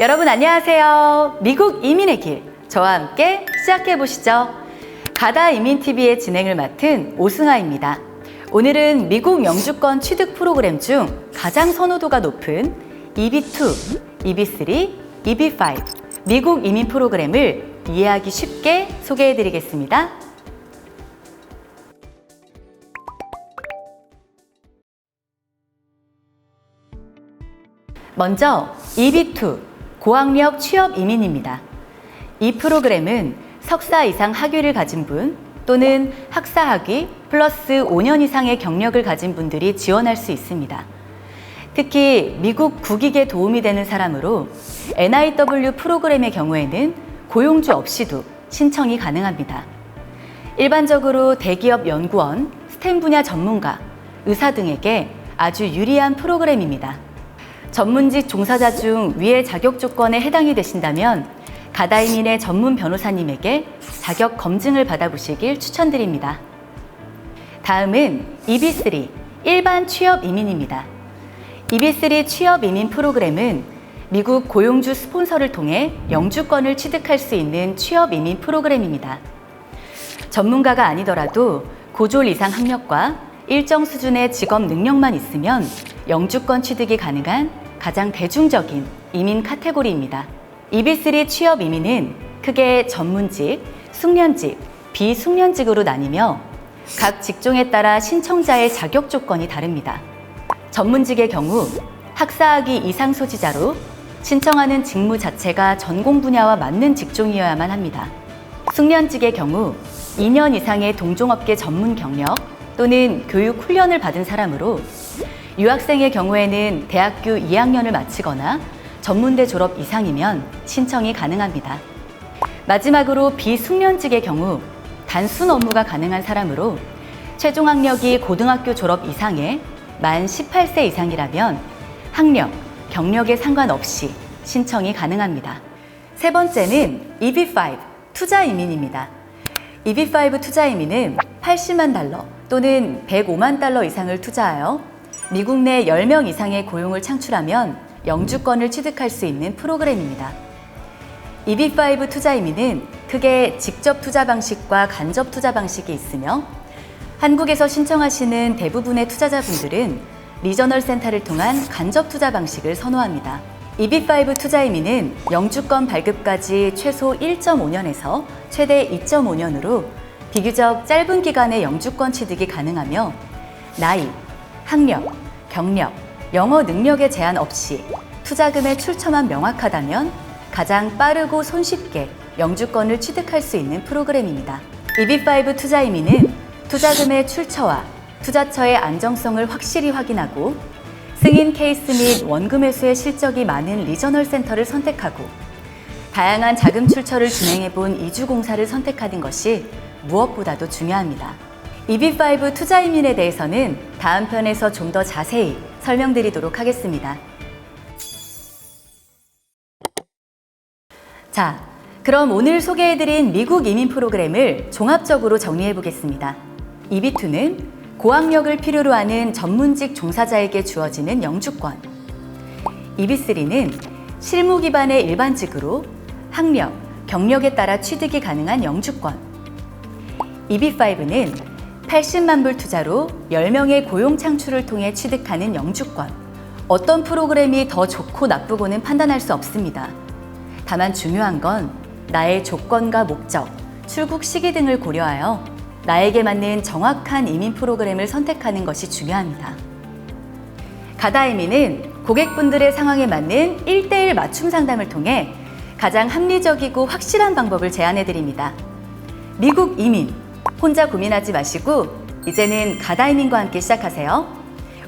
여러분 안녕하세요. 미국 이민의 길 저와 함께 시작해 보시죠. 가다 이민 TV의 진행을 맡은 오승아입니다. 오늘은 미국 영주권 취득 프로그램 중 가장 선호도가 높은 EB2, EB3, EB5 미국 이민 프로그램을 이해하기 쉽게 소개해 드리겠습니다. 먼저 EB2 고학력 취업 이민입니다. 이 프로그램은 석사 이상 학위를 가진 분 또는 학사 학위 플러스 5년 이상의 경력을 가진 분들이 지원할 수 있습니다. 특히 미국 국익에 도움이 되는 사람으로 NIW 프로그램의 경우에는 고용주 없이도 신청이 가능합니다. 일반적으로 대기업 연구원, 스템 분야 전문가, 의사 등에게 아주 유리한 프로그램입니다. 전문직 종사자 중 위의 자격 조건에 해당이 되신다면 가다이민의 전문 변호사님에게 자격 검증을 받아보시길 추천드립니다. 다음은 EB3 일반 취업 이민입니다. EB3 취업 이민 프로그램은 미국 고용주 스폰서를 통해 영주권을 취득할 수 있는 취업 이민 프로그램입니다. 전문가가 아니더라도 고졸 이상 학력과 일정 수준의 직업 능력만 있으면 영주권 취득이 가능한 가장 대중적인 이민 카테고리입니다. EB3 취업 이민은 크게 전문직, 숙련직, 비숙련직으로 나뉘며 각 직종에 따라 신청자의 자격 조건이 다릅니다. 전문직의 경우 학사학위 이상 소지자로 신청하는 직무 자체가 전공 분야와 맞는 직종이어야만 합니다. 숙련직의 경우 2년 이상의 동종업계 전문 경력 또는 교육 훈련을 받은 사람으로 유학생의 경우에는 대학교 2학년을 마치거나 전문대 졸업 이상이면 신청이 가능합니다. 마지막으로 비숙련직의 경우 단순 업무가 가능한 사람으로 최종 학력이 고등학교 졸업 이상의 만 18세 이상이라면 학력, 경력에 상관없이 신청이 가능합니다. 세 번째는 EB5 투자 이민입니다. EB5 투자 이민은 80만 달러 또는 105만 달러 이상을 투자하여 미국 내 10명 이상의 고용을 창출하면 영주권을 취득할 수 있는 프로그램입니다. EB5 투자 이민은 크게 직접 투자 방식과 간접 투자 방식이 있으며 한국에서 신청하시는 대부분의 투자자분들은 리저널 센터를 통한 간접 투자 방식을 선호합니다. EB5 투자 이민은 영주권 발급까지 최소 1.5년에서 최대 2.5년으로 비교적 짧은 기간의 영주권 취득이 가능하며 나이, 학력, 경력, 영어 능력에 제한 없이 투자금의 출처만 명확하다면 가장 빠르고 손쉽게 영주권을 취득할 수 있는 프로그램입니다. EB5 투자 이민은 투자금의 출처와 투자처의 안정성을 확실히 확인하고 승인 케이스 및 원금 회수의 실적이 많은 리저널 센터를 선택하고 다양한 자금 출처를 진행해 본 이주공사를 선택하는 것이 무엇보다도 중요합니다. EB5 투자 이민에 대해서는 다음 편에서 좀 더 자세히 설명드리도록 하겠습니다. 자, 그럼 오늘 소개해드린 미국 이민 프로그램을 종합적으로 정리해 보겠습니다. EB2는 고학력을 필요로 하는 전문직 종사자에게 주어지는 영주권. EB3는 실무 기반의 일반직으로 학력, 경력에 따라 취득이 가능한 영주권. EB5는 80만 불 투자로 10명의 고용 창출을 통해 취득하는 영주권. 어떤 프로그램이 더 좋고 나쁘고는 판단할 수 없습니다. 다만 중요한 건 나의 조건과 목적, 출국 시기 등을 고려하여 나에게 맞는 정확한 이민 프로그램을 선택하는 것이 중요합니다. 가다이민은 고객분들의 상황에 맞는 1대1 맞춤 상담을 통해 가장 합리적이고 확실한 방법을 제안해 드립니다. 미국 이민, 혼자 고민하지 마시고 이제는 가다이민과 함께 시작하세요.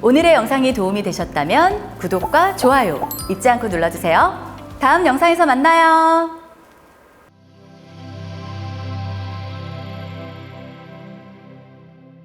오늘의 영상이 도움이 되셨다면 구독과 좋아요 잊지 않고 눌러주세요. 다음 영상에서 만나요.